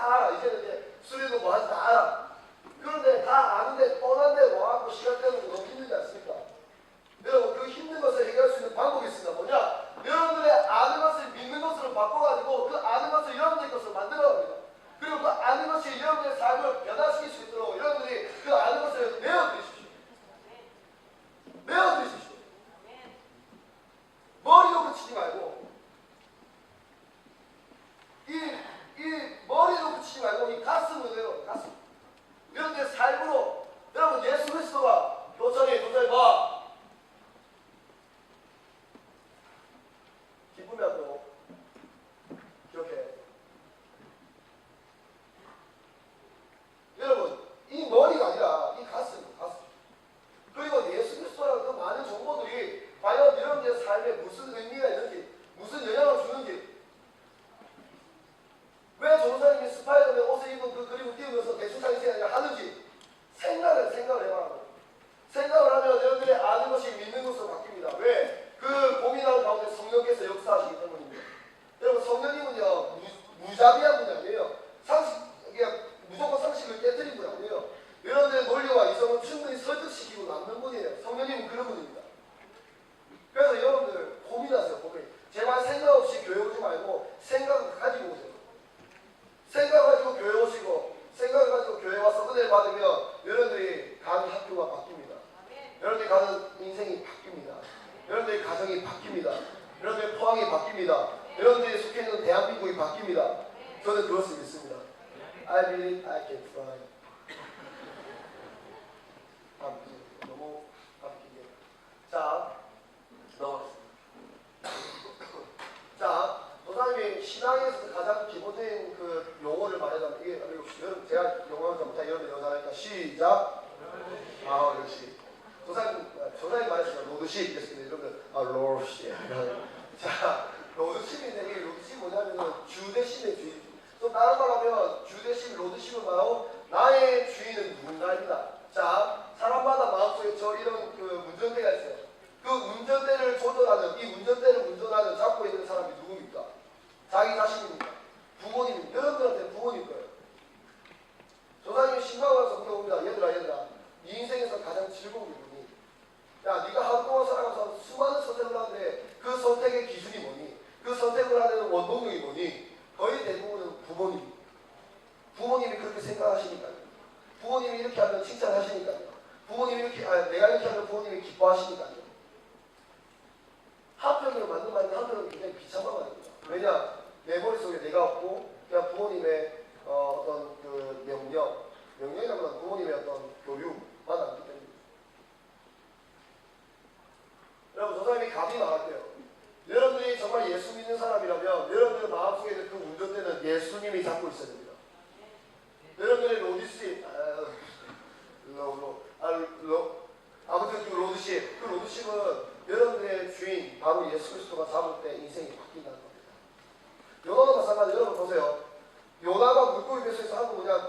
다 알아. 이제는 이제 수리도 뭐하다 알아. 여러분 제가 영어도 못하 이런 영어 하니까 시작. 아 역시. 조상 아, 조상이 말했어요. 로드시 이랬습니다. 여러분 아 로드시 자 로드시인데 이 로드시 뭐냐면은 주 대신의 주인. 또 다른 말 하면 주 대신 로드시로 말하고 나의 주인은 누군가입니다. 자 사람마다 마음속에 저 이런 그 운전대가 있어요. 그 운전대를 조절하는 이 운전대를 운전하는 잡고 있는 사람이 누굽니까? 자기 자신입니까? 부모님 여러분들한테 부모님 거예요?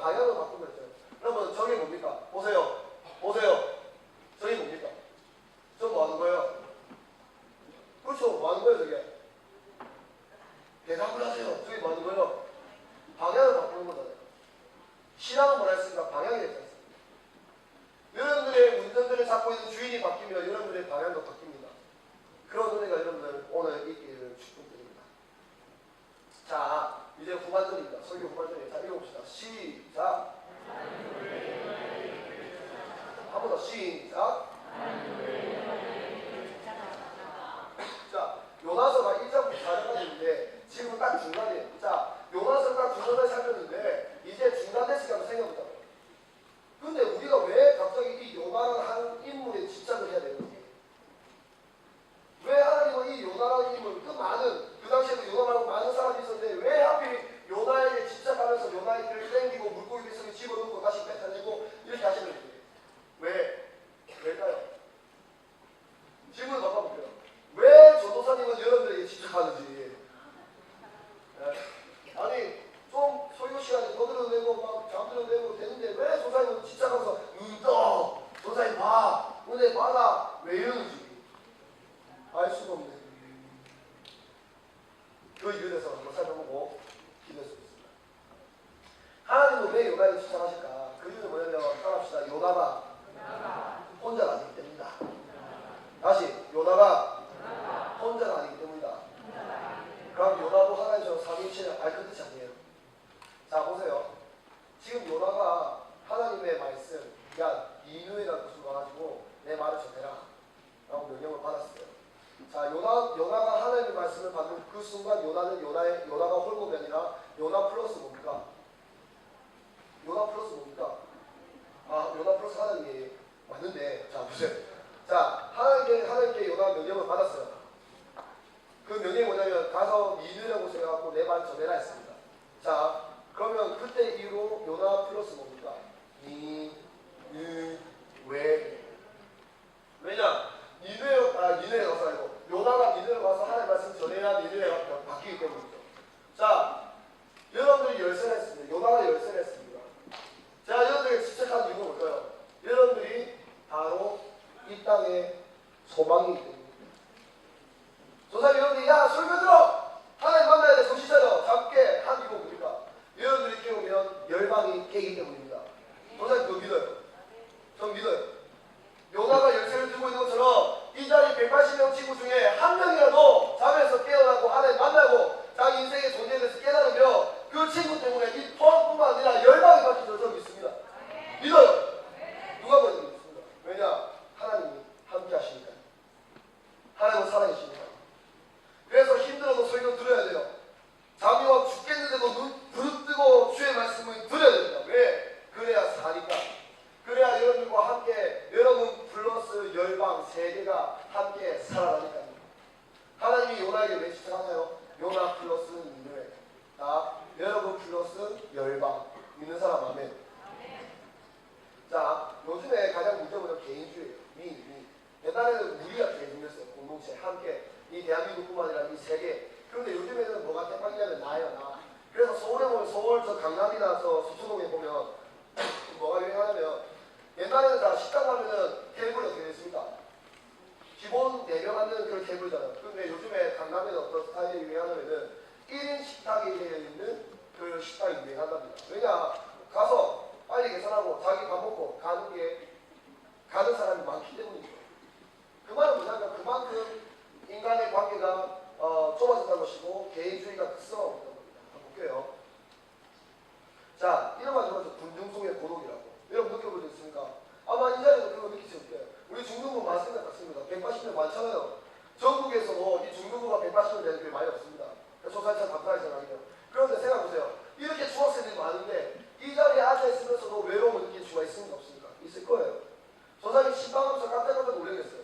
방향을 바꾸면 Sinta. 플러스 하나님이 맞는데 자 보세요. 자 하나님께 하나님께 요나 명령을 받았어요. 그 명령이 뭐냐면 가서 니느라고 생각하고 내말 전해라 했습니다. 자 그러면 그때 이후로 요나 플러스 뭡니까? 니, 느, 왜 왜냐? 니느에 아 니느에 가서 아니고 요나가 니느에 가서 하나님 말씀 전해야 니느에가 바뀌기 때문이죠. 자 여러분들이 열쇠를 했습니다. 요나가 열쇠를 했습니다. 자 여러분들이 집착한 이유가 뭘까요? 여러분들이 바로 이 땅의 소망이기 때문입니다. 조사님 여러분들이 야 설교 들어! 하나님 만나야 돼 정신 차려 잡게 한 이유가 뭡니까? 여러분들이 깨우면 열방이 깨기 때문입니다. 조사님 그거 믿어요. 전 믿어요. 요나가 열쇠를 들고 있는 것처럼 이 자리 180명 친구 중에 한 명이라도 잠에서 깨어나고 하나님 만나고 자기 인생의 존재에 대해서 깨달으며 그 친구 때문에 이 포함뿐만 아니라 열방이 바뀔 줄 저는 믿습니다. 믿어요. 누가 봐도 믿습니다. 왜냐? 하나님이 함께 하시니까. 하나님은 살아계시니까. 그래서 힘들어도 설교 들어야 돼요. 잠이 와 죽겠는데도 눈 부릅뜨고 주의 말씀을 들어야 됩니다. 왜? 그래야 사니까. 그래야 여러분과 함께 여러분 플러스 열방 세계가 함께 살아가니까요. 하나님이 요나에게 왜 추천하나요? 요나 플러스 니누에. 자, 여러분 플러스 열방. 믿는 사람 아멘. 자, 요즘에 가장 문제가 뭐냐면 개인주의예요. 미, 미. 옛날에는 우리가 개인주의였어요. 공동체 함께. 이 대한민국뿐만 아니라 이 세계. 그런데 요즘에는 뭐가 대박이냐면 나예요, 나. 그래서 서울에 보면 서울 저 강남이나 저 서초동에 보면 뭐가 유행하냐면 옛날에는 다 식당 가면은 테이블이 어떻게 됐습니까? 기본 4명 앉는 그런 테이블이잖아요. 근데 요즘에 강남에는 어떤 스타일이 유행하냐면은 1인 식탁이 되어 있는 그 식당이 유행한답니다. 왜냐? 가서 빨리 계산하고 자기 밥 먹고 가는 게 가는 사람이 많기. 그 말은 뭐냐면 그만큼 인간의 관계가 어, 좁아진다는 것이고 개인주의가 겁니다. 한번 볼게요. 자, 이런 말 들어봤죠. 군중 속의 고독이라고. 여러분 느껴본 적 있습니까? 아마 이 자리에서 그거 느끼실 거예요. 우리 중등부 많습니다. 같습니다. 180명 많잖아요. 전국에서 뭐이 중등부가 180명 되는 게 많이 없습니다. 조사차 감사하잖아요. 그런데 생각해보세요. 이렇게 중학생들이 많은데 이 자리에 앉아있으면서도 외로움을 느낄 수가 있습니까? 없습니까? 있을 거예요. 조사님 신방하면서 깜짝깜짝 놀라겠어요.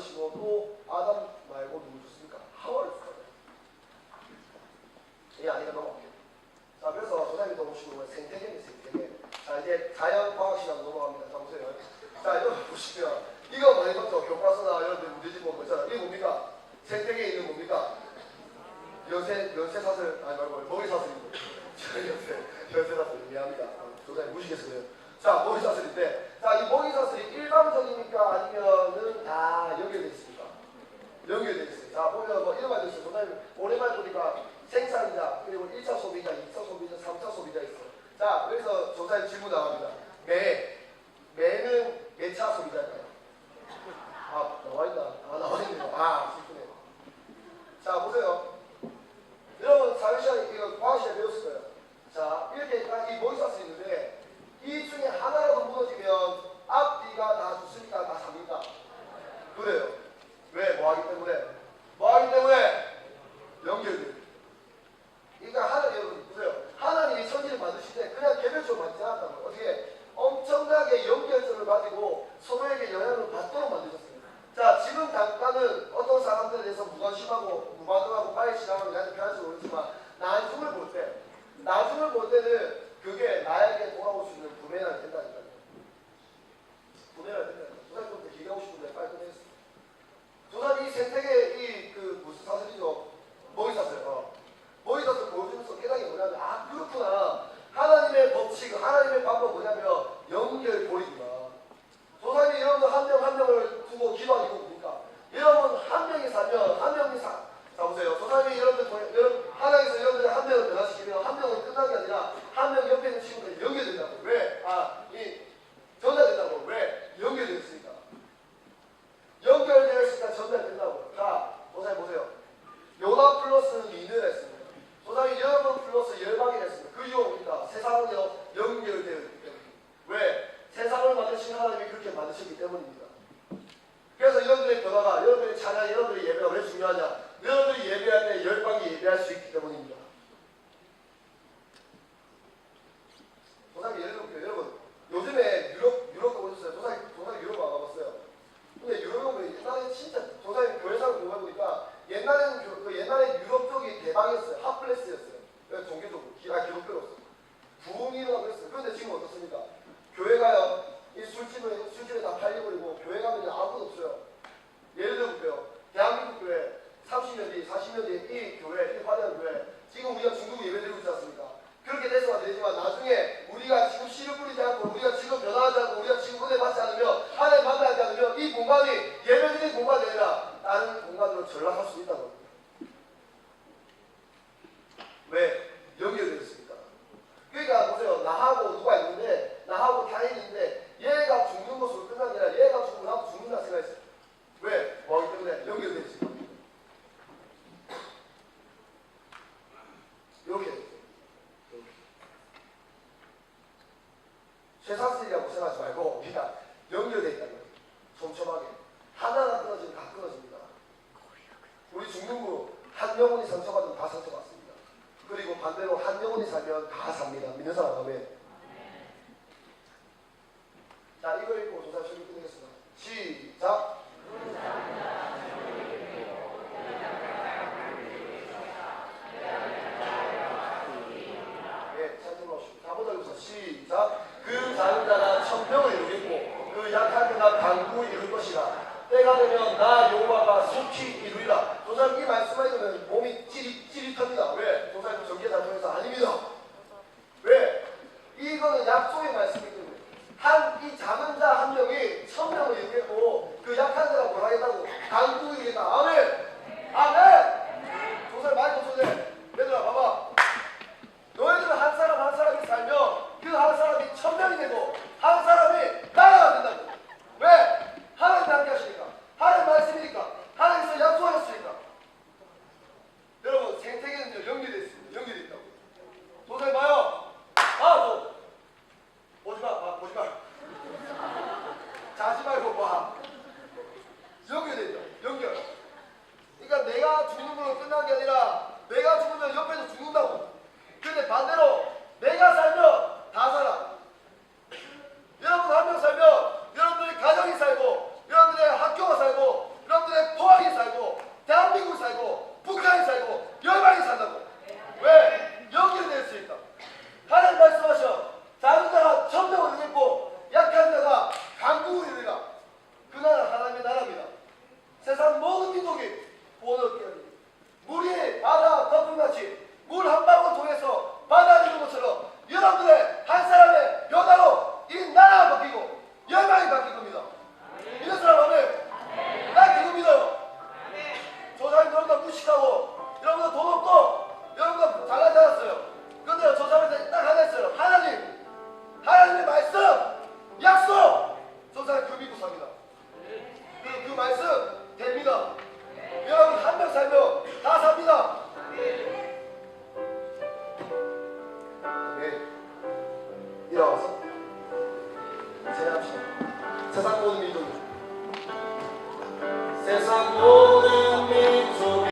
만드시고 또 아담 말고 누구 줬습니까? 하와를 줬잖아요. 이 아이들만 없겠죠. 자, 그래서 선생님이 또 보시는 건 생태계입니다, 생태계. 자, 이제 자연과학시간 넘어갑니다. 자, 보세요. 자, 이거 보시면, 이거 뭐, 이것도 교과서나 이런 데 문제집 보면 있잖아. 이게 뭡니까? 생태계에 있는 뭡니까? 연쇄, 연쇄사슬, 아니 말고, 머리사슬입니다. 연쇄, 연쇄사슬, 미안합니다. 아, 조사님 무시겠어요. 자, 모기사슬인데, 자, 이 모기사슬이 일반적입니까? 아니면 연결되어 있어요. 자, 보면 뭐 이런 말도 있어요. 선생님, 오랜만에 보니까 생산자, 그리고 1차 소비자, 2차 소비자, 3차 소비자 있어요. 자, 그래서 조사에 질문 나갑니다. 매, 매는 몇 차 소비자인가요? 아, 나와있다. 아, 나와있네요. 아, 슬프네. 자, 보세요. 여러분, 사회시간, 이거 과학시간 배웠을 거예요. 자, 이렇게 딱 이 모의사수 있는데, 이 중에 하나라도 무너지면 앞뒤가 다 좋습니까? 다 다른 공간으로 전락할 수 있다고 한영훈이 선수가 좀 다 선수같습니다. 그리고 반대로 한영훈이 살면 다 삽니다. 믿는 사람 아멘. 자 이거 읽고 조사실을 끝내겠습니다. 시작. 예, 잘 들어오시고 가보자 여기서 시작. 그 작은 자가 천명을 이루겠고 그 약한 자가 강구 이룰 것이다. 때가 되면 나 여호와가 속히 이루리라. 도장 이 말씀하신